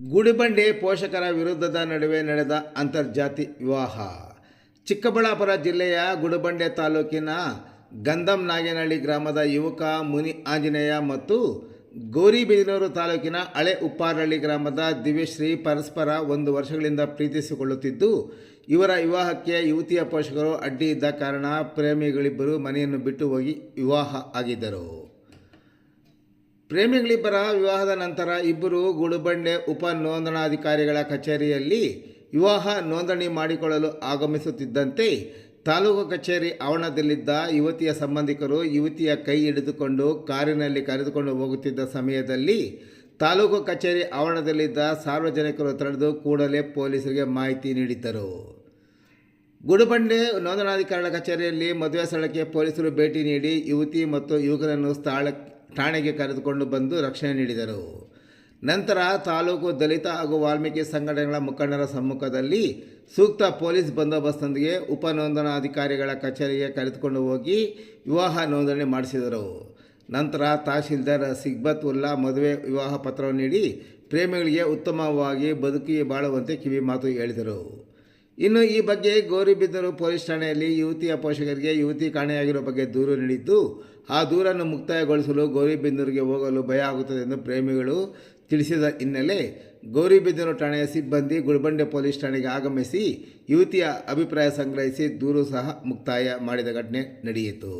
ಗುಡಿಬಂಡೆ ಪೋಷಕರ ವಿರುದ್ಧದ ನಡುವೆ ನಡೆದ ಅಂತರ್ಜಾತಿ ವಿವಾಹ. ಚಿಕ್ಕಬಳ್ಳಾಪುರ ಜಿಲ್ಲೆಯ ಗುಡಿಬಂಡೆ ತಾಲೂಕಿನ ಗಂಧಂ ನಾಗೇನಹಳ್ಳಿ ಗ್ರಾಮದ ಯುವಕ ಮುನಿ ಆಂಜನೇಯ ಮತ್ತು ಗೌರಿಬಿದನೂರು ತಾಲೂಕಿನ ಹಳೆ ಉಪ್ಪಾರಹಳ್ಳಿ ಗ್ರಾಮದ ದಿವ್ಯಶ್ರೀ ಪರಸ್ಪರ ಒಂದು ವರ್ಷಗಳಿಂದ ಪ್ರೀತಿಸಿಕೊಳ್ಳುತ್ತಿದ್ದು, ಇವರ ವಿವಾಹಕ್ಕೆ ಯುವತಿಯ ಪೋಷಕರು ಅಡ್ಡಿ ಇದ್ದ ಕಾರಣ ಪ್ರೇಮಿಗಳಿಬ್ಬರು ಮನೆಯನ್ನು ಬಿಟ್ಟು ಹೋಗಿ ವಿವಾಹ ಆಗಿದ್ದರು. ಪ್ರೇಮಿಗಳಿಬ್ಬರ ವಿವಾಹದ ನಂತರ ಇಬ್ಬರು ಗುಡುಬಂಡೆ ಉಪ ನೋಂದಣಾಧಿಕಾರಿಗಳ ಕಚೇರಿಯಲ್ಲಿ ವಿವಾಹ ನೋಂದಣಿ ಮಾಡಿಕೊಳ್ಳಲು ಆಗಮಿಸುತ್ತಿದ್ದಂತೆ ತಾಲೂಕು ಕಚೇರಿ ಆವರಣದಲ್ಲಿದ್ದ ಯುವತಿಯ ಸಂಬಂಧಿಕರು ಯುವತಿಯ ಕೈ ಹಿಡಿದುಕೊಂಡು ಕಾರಿನಲ್ಲಿ ಕರೆದುಕೊಂಡು ಹೋಗುತ್ತಿದ್ದ ಸಮಯದಲ್ಲಿ ತಾಲೂಕು ಕಚೇರಿ ಆವರಣದಲ್ಲಿದ್ದ ಸಾರ್ವಜನಿಕರು ತಡೆದು ಕೂಡಲೇ ಪೊಲೀಸರಿಗೆ ಮಾಹಿತಿ ನೀಡಿದ್ದರು. ಗುಡುಬಂಡೆ ನೋಂದಣಾಧಿಕಾರಿಗಳ ಕಚೇರಿಯಲ್ಲಿ ಮದುವೆ ಸ್ಥಳಕ್ಕೆ ಪೊಲೀಸರು ಭೇಟಿ ನೀಡಿ ಯುವತಿ ಮತ್ತು ಯುವಕರನ್ನು ಸ್ಥಳ ಠಾಣೆಗೆ ಕರೆದುಕೊಂಡು ಬಂದು ರಕ್ಷಣೆ ನೀಡಿದರು. ನಂತರ ತಾಲೂಕು ದಲಿತ ಹಾಗೂ ವಾಲ್ಮೀಕಿ ಸಂಘಟನೆಗಳ ಮುಖಂಡರ ಸಮ್ಮುಖದಲ್ಲಿ ಸೂಕ್ತ ಪೊಲೀಸ್ ಬಂದೋಬಸ್ತೊಂದಿಗೆ ಉಪ ನೋಂದಣಾಧಿಕಾರಿಗಳ ಕಚೇರಿಗೆ ಕರೆದುಕೊಂಡು ಹೋಗಿ ವಿವಾಹ ನೋಂದಣಿ ಮಾಡಿಸಿದರು. ನಂತರ ತಹಶೀಲ್ದಾರ್ ಸಿಗ್ಬತ್ ಉಲ್ಲಾ ಮದುವೆ ವಿವಾಹ ಪತ್ರವನ್ನು ನೀಡಿ ಪ್ರೇಮಿಗಳಿಗೆ ಉತ್ತಮವಾಗಿ ಬದುಕಿ ಬಾಳುವಂತೆ ಕಿವಿ ಮಾತು ಹೇಳಿದರು. ಇನ್ನು ಈ ಬಗ್ಗೆ ಗೌರಿಬಿದನೂರು ಪೊಲೀಸ್ ಠಾಣೆಯಲ್ಲಿ ಯುವತಿಯ ಪೋಷಕರಿಗೆ ಯುವತಿ ಕಾಣೆಯಾಗಿರುವ ಬಗ್ಗೆ ದೂರು ನೀಡಿದ್ದು, ಆ ದೂರನ್ನು ಮುಕ್ತಾಯಗೊಳಿಸಲು ಗೌರಿಬಿದನೂರಿಗೆ ಹೋಗಲು ಭಯ ಆಗುತ್ತದೆ ಎಂದು ಪ್ರೇಮಿಗಳು ತಿಳಿಸಿದ ಹಿನ್ನೆಲೆ ಗೌರಿಬಿದನೂರು ಠಾಣೆಯ ಸಿಬ್ಬಂದಿ ಗುಳ್ಬಂಡೆ ಪೊಲೀಸ್ ಠಾಣೆಗೆ ಆಗಮಿಸಿ ಯುವತಿಯ ಅಭಿಪ್ರಾಯ ಸಂಗ್ರಹಿಸಿ ದೂರು ಸಹ ಮುಕ್ತಾಯ ಮಾಡಿದ ಘಟನೆ ನಡೆಯಿತು.